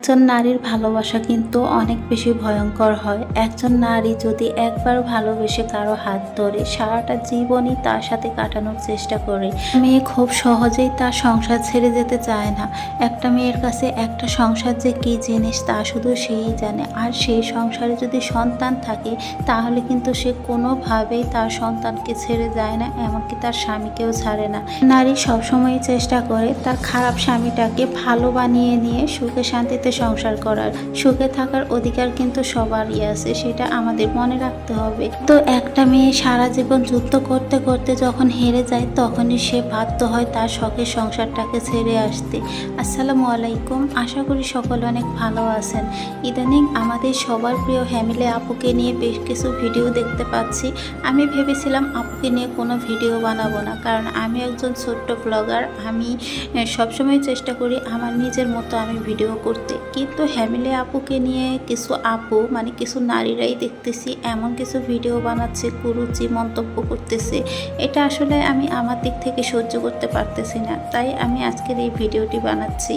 একজন নারীর ভালোবাসা কিন্তু অনেক বেশি ভয়ঙ্কর হয়। একজন নারী যদি একবার ভালোবেসে কারও হাত ধরে সারাটা জীবনই তার সাথে কাটানোর চেষ্টা করে, মেয়ে খুব সহজেই তার সংসার ছেড়ে যেতে চায় না। একটা মেয়ের কাছে একটা সংসার যে কী জিনিস তা শুধু সেই জানে। আর সেই সংসারে যদি সন্তান থাকে, তাহলে কিন্তু সে কোনোভাবেই তার সন্তানকে ছেড়ে যায় না, এমনকি তার স্বামীকেও ছাড়ে না। নারী সবসময় চেষ্টা করে তার খারাপ স্বামীটাকে ভালো বানিয়ে নিয়ে, সুখে শান্তিতে সংসার করার, সুখে থাকার অধিকার কিন্তু সবারই আছে, সেটা আমাদের মনে রাখতে হবে। তো একটা মেয়ে সারা জীবন যুদ্ধ করতে করতে যখন হেরে যায়, তখনই সে বাধ্য হয় তার শখের সংসারটাকে ছেড়ে আসতে। আসসালামু আলাইকুম, আশা করি সকলে অনেক ভালো আছেন। ইদানিং আমাদের সবার প্রিয় ফ্যামিলি আপুকে নিয়ে বেশ কিছু ভিডিও দেখতে পাচ্ছি। আমি ভেবেছিলাম আপুকে নিয়ে কোনো ভিডিও বানাবো না, কারণ আমি একজন ছোট্ট ব্লগার। আমি সবসময় চেষ্টা করি আমার নিজের মতো আমি ভিডিও করতে। কিন্তু ফ্যামিলি আপুকে নিয়ে কিছু আপু মানে কিছু নারীরাই দেখতেছি, এমন কিছু ভিডিও বানাচ্ছে, কুরুচি মন্তব্য করতেছে। এটা আসলে আমি আমার দিক থেকে সহ্য করতে পারতেছি না, তাই আমি আজকের এই ভিডিওটি বানাচ্ছি।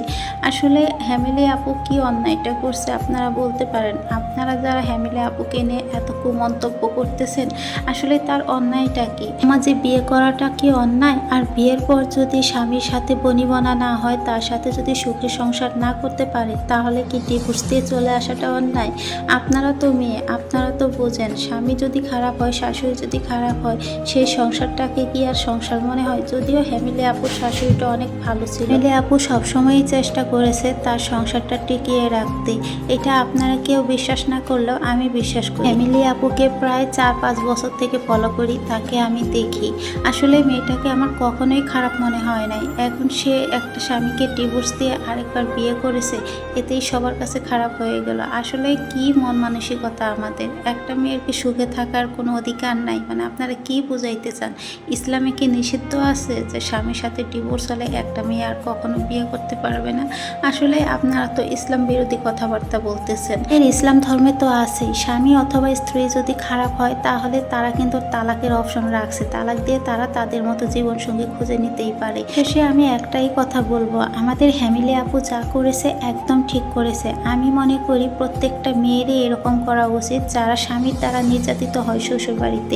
আসলে হ্যামিলি আপু কি অন্যায়টা করছে আপনারা বলতে পারেন? আপনারা যারা হ্যামিলি আপুকে নিয়ে এত কুমন্তব্য করতেছেন, আসলে তার অন্যায়টা কি? সমাজে বিয়ে করাটা কি অন্যায়? আর বিয়ের পর যদি স্বামীর সাথে বনিবনা না হয়, তার সাথে যদি সুখী সংসার না করতে পারে তাহলে কি ডিভোর্স দিয়ে চলে আসাটা অন্যায়? আপনারা তো মেয়ে, আপনারা তো বোঝেন, স্বামী যদি খারাপ হয়, শাশুড়ি যদি খারাপ হয়, সেই সংসারটাকে কি আর সংসার মনে হয়? যদিও হ্যামিলি আপুর শাশুড়িটা অনেক ভালো ছিল। হ্যামিলি আপু সবসময়ই চেষ্টা করেছে তার সংসারটা টিকিয়ে রাখতে। এটা আপনারা কেউ বিশ্বাস না করলেও আমি বিশ্বাস করি। ফ্যামিলি আপুকে প্রায় চার পাঁচ বছর থেকে ফলো করি, তাকে আমি দেখি। আসলে মেয়েটাকে আমার কখনোই খারাপ মনে হয় নাই। এখন সে একটা স্বামীকে ডিভোর্স দিয়ে আরেকবার বিয়ে করেছে এতেই সবার কাছে খারাপ হয়ে গেল। আসলে কি মন মানসিকতা আমাদের? একটা মেয়ের কি সুখে থাকার কোনো অধিকার নাই? মানে আপনারা কি বুঝাইতে চান? ইসলামে কি নিষিদ্ধ আছে যে স্বামীর সাথে ডিভোর্স হলে একটা মেয়ে আর কখনো বিয়ে করতে পারবে না? আসলে আপনারা তো ইসলাম বিরোধী কথাবার্তা বলতেছেন। এর ইসলাম ধর্মে তো আছেই। স্বামী অথবা স্ত্রী যদি খারাপ হয়, তাহলে তারা কিন্তু তালাকের অপশন রাখছে। তালাক দিয়ে তারা তাদের মতো জীবনসঙ্গী খুঁজে নিতেই পারে। শেষে আমি একটাই কথা বলব। আমাদের ফ্যামিলি আপু যা করেছে একদম ঠিক করেছে। আমি মনে করি প্রত্যেকটা মেয়েরই এরকম করা উচিত, যারা স্বামীর দ্বারা নির্যাতিত হয় শ্বশুর বাড়িতে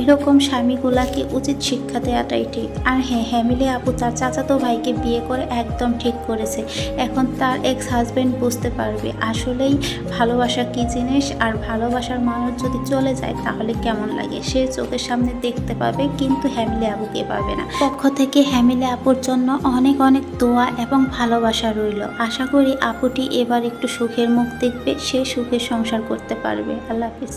এরকম স্বামীগুলাকে উচিত শিক্ষা দেওয়াটাই ঠিক। আর হ্যাঁ ফ্যামিলি আপু তার চাচাতো ভাইকে বিয়ে করে একদম ঠিক করেছে। এখন তার এক্স হাজবেন্ড বুঝতে পারবে। আসলেই ভালোবাসা কী জিনিস? আর ভালোবাসার মানুষ যদি চলে যায়, তাহলে কেমন লাগে? সে চোখের সামনে দেখতে পাবে, কিন্তু হ্যামিলি আপুকে পাবে না। পক্ষ থেকে হ্যামিলি আপুর জন্য অনেক অনেক দোয়া এবং ভালোবাসা রইল। আশা করি আপুটি এবার একটু সুখের মুখ দেখবে সে সুখের সংসার করতে পারবে। আল্লাহ হাফিজ।